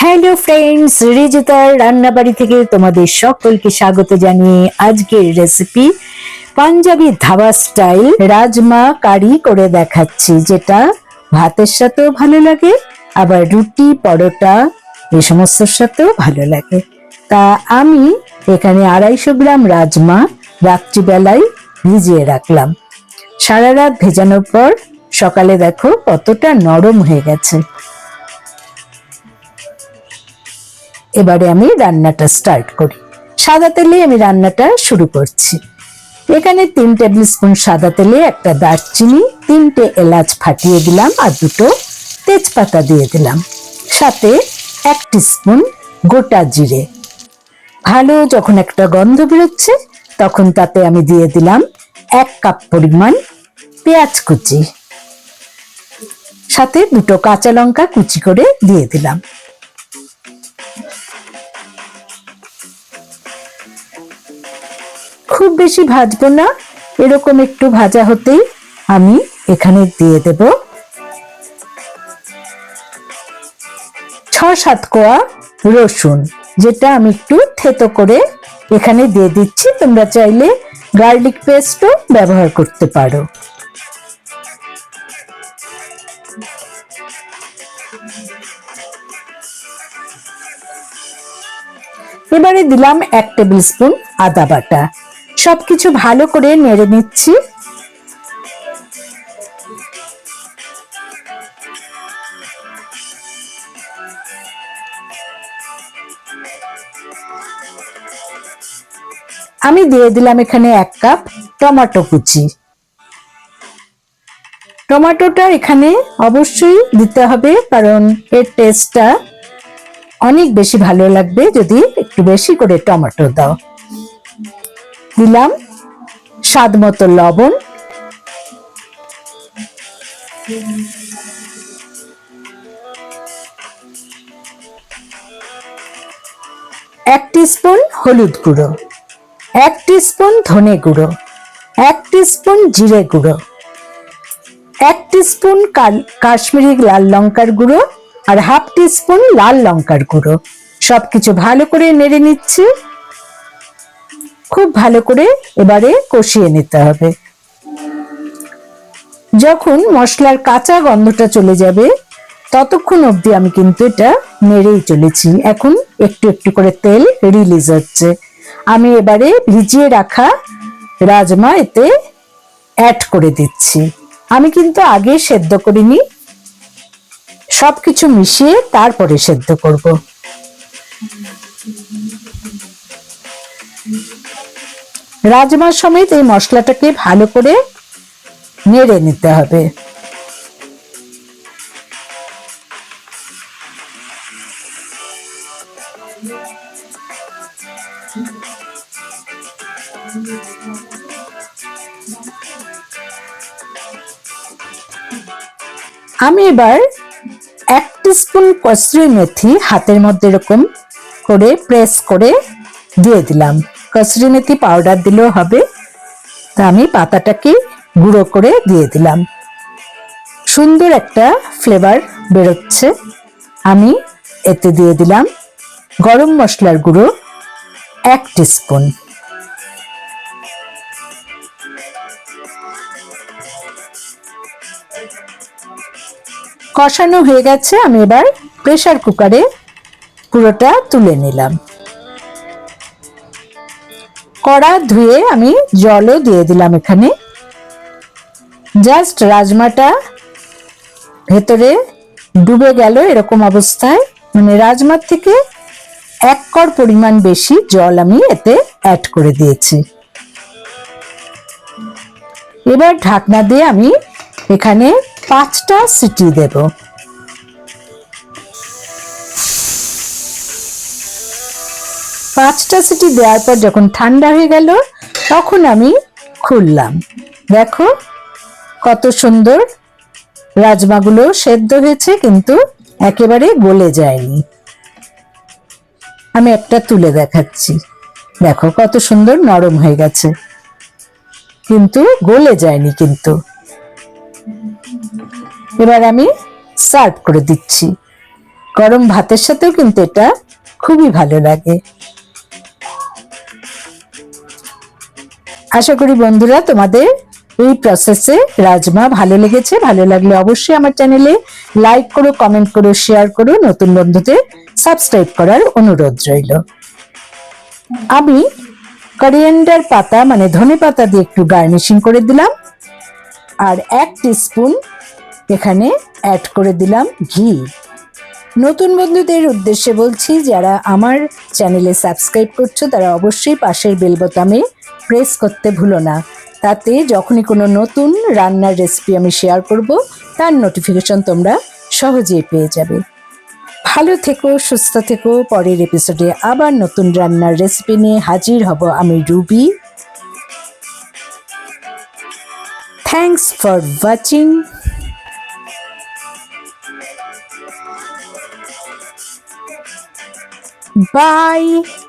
Hello friends রিজিতার রান্নাবাড়ি থেকে তোমাদের সকলকে স্বাগত জানিয়ে আজকের recipe Punjabi dhaba style rajma curry করে দেখাচ্ছি, যেটা ভাতের সাথেও ভালো লাগে, আবার রুটি, পরোটা এ সমস্তর সাথেও ভালো লাগে। তা আমি এখানে আড়াইশো গ্রাম রাজমা রাত্রিবেলায় ভিজিয়ে রাখলাম। সারা রাত ভেজানোর পর সকালে দেখো কতটা নরম হয়ে গেছে। এবারে আমি রান্নাটা স্টার্ট করি। সাদা তেলে আমি রান্নাটা শুরু করছি। এখানে তিন টেবিল স্পুন সাদা তেলে একটা দারচিনি, তিনটে এলাচ ফাটিয়ে দিলাম আর দুটো তেজপাতা দিয়ে দিলাম। সাথে এক স্পুন গোটা জিরে। ভালো যখন একটা গন্ধ বেরোচ্ছে, তখন তাতে আমি দিয়ে দিলাম এক কাপ পরিমাণ পেঁয়াজ কুচি। সাথে দুটো কাঁচা লঙ্কা কুচি করে দিয়ে দিলাম। খুব বেশি ভাজবো না, এরকম একটু ভাজা হতেই আমি এখানে দিয়ে দেব। ছ সাত কোয়া রসুন, যেটা আমি একটু থেতো করে এখানে দিয়ে দিচ্ছি। তোমরা চাইলে গার্লিক পেস্টও ব্যবহার করতে পারো। এবারে দিলাম এক টেবিল স্পুন আদা বাটা। সবকিছু ভালো করে নেড়ে নিচ্ছি। আমি দিয়ে দিলাম এখানে এক কাপ টমেটো কুচি। টমেটোটা এখানে অবশ্যই দিতে হবে, কারণ এর টেস্টটা অনেক বেশি ভালো লাগবে যদি একটু বেশি করে টমেটো দাও। দিলাম স্বাদ মতো লবণ। এক স্পুন হলুদ গুঁড়ো, এক স্পুন ধনে গুঁড়ো, এক স্পুন জিরে গুঁড়ো। এক স্পুন কাশ্মীরি লাল লঙ্কার গুঁড়ো আর হাফ স্পুন লাল লঙ্কার গুঁড়ো। সবকিছু ভালো করে নেড়ে নিচ্ছি। খুব ভালো করে এবারে কষিয়ে নিতে হবে। যখন মশলার কাঁচা গন্ধটা চলে যাবে, ততক্ষণ অবধি আমি কিন্তু এটা নেড়েই চলেছি। এখন একটু একটু করে তেল রিলিজ হচ্ছে। আমি এবারে ভিজিয়ে রাখা রাজমা এতে অ্যাড করে দিচ্ছি। আমি কিন্তু আগে সেদ্ধ করিনি। সবকিছু মিশিয়ে তারপরে সেদ্ধ করব। রাজমার সমেত এই মশলাটাকে ভালো করে নেড়ে নিতে হবে। আমি এবার এক স্পুন কসরি মেথি হাতের মধ্যে এরকম করে প্রেস করে দিয়ে দিলাম। কসুরি মেথি পাউডার দিলেও হবে। তা আমি পাতাটাকে গুঁড়ো করে দিয়ে দিলাম। সুন্দর একটা ফ্লেভার বেরোচ্ছে। আমি এতে দিয়ে দিলাম গরম মশলার গুঁড়ো এক স্পুন কষানো হয়ে গেছে, আমি এবার প্রেসার কুকারে পুরোটা তুলে নিলাম। কড়া ধুয়ে আমি জলও দিয়ে দিলাম এখানে। জাস্ট রাজমাটা ভেতরে ডুবে গেল এরকম অবস্থায়। মানে রাজমার থেকে এক কর পরিমাণ বেশি জল আমি এতে অ্যাড করে দিয়েছি। এবার ঢাকনা দিয়ে আমি এখানে পাঁচটা সিটি দেব। পাঁচটা সিটি দেওয়ার পর যখন ঠান্ডা হয়ে গেল, তখন আমি খুললাম। দেখো কত সুন্দর রাজমাগুলো সেদ্ধ হয়েছে, কিন্তু একেবারে গলে যায়নি। আমি একটা তুলে দেখাচ্ছি। দেখো কত সুন্দর নরম হয়ে গেছে। কিন্তু গলে যায়নি কিন্তু। এবার আমি সার্ভ করে দিচ্ছি। গরম ভাতের সাথেও কিন্তু এটা খুবই ভালো লাগে। আশা করি বন্ধুরা তোমাদের এই প্রসেসে রাজমা ভালো লেগেছে। ভালো লাগলে অবশ্যই আমার চ্যানেলে লাইক করো কমেন্ট করো শেয়ার করো। নতুন বন্ধুদের সাবস্ক্রাইব করার অনুরোধ রইল। আমি করিয়েন্ডার পাতা মানে ধনে পাতা দিয়ে একটু গার্নিশিং করে দিলাম। আর এক স্পুন এখানে অ্যাড করে দিলাম ঘি। নতুন বন্ধুদের উদ্দেশ্যে বলছি, যারা আমার চ্যানেলে সাবস্ক্রাইব করছ, তারা অবশ্যই পাশের বেল বোতামে প্রেস করতে ভুলো না। তাতে যখনই কোনো নতুন রান্নার রেসিপি আমি শেয়ার করব, তার নোটিফিকেশন তোমরা সহজেই পেয়ে যাবে। ভালো থেকো, সুস্থ থেকো। পরের এপিসোডে আবার নতুন রান্নার রেসিপি নিয়ে হাজির হব আমি Ruby. Thanks for watching Bye.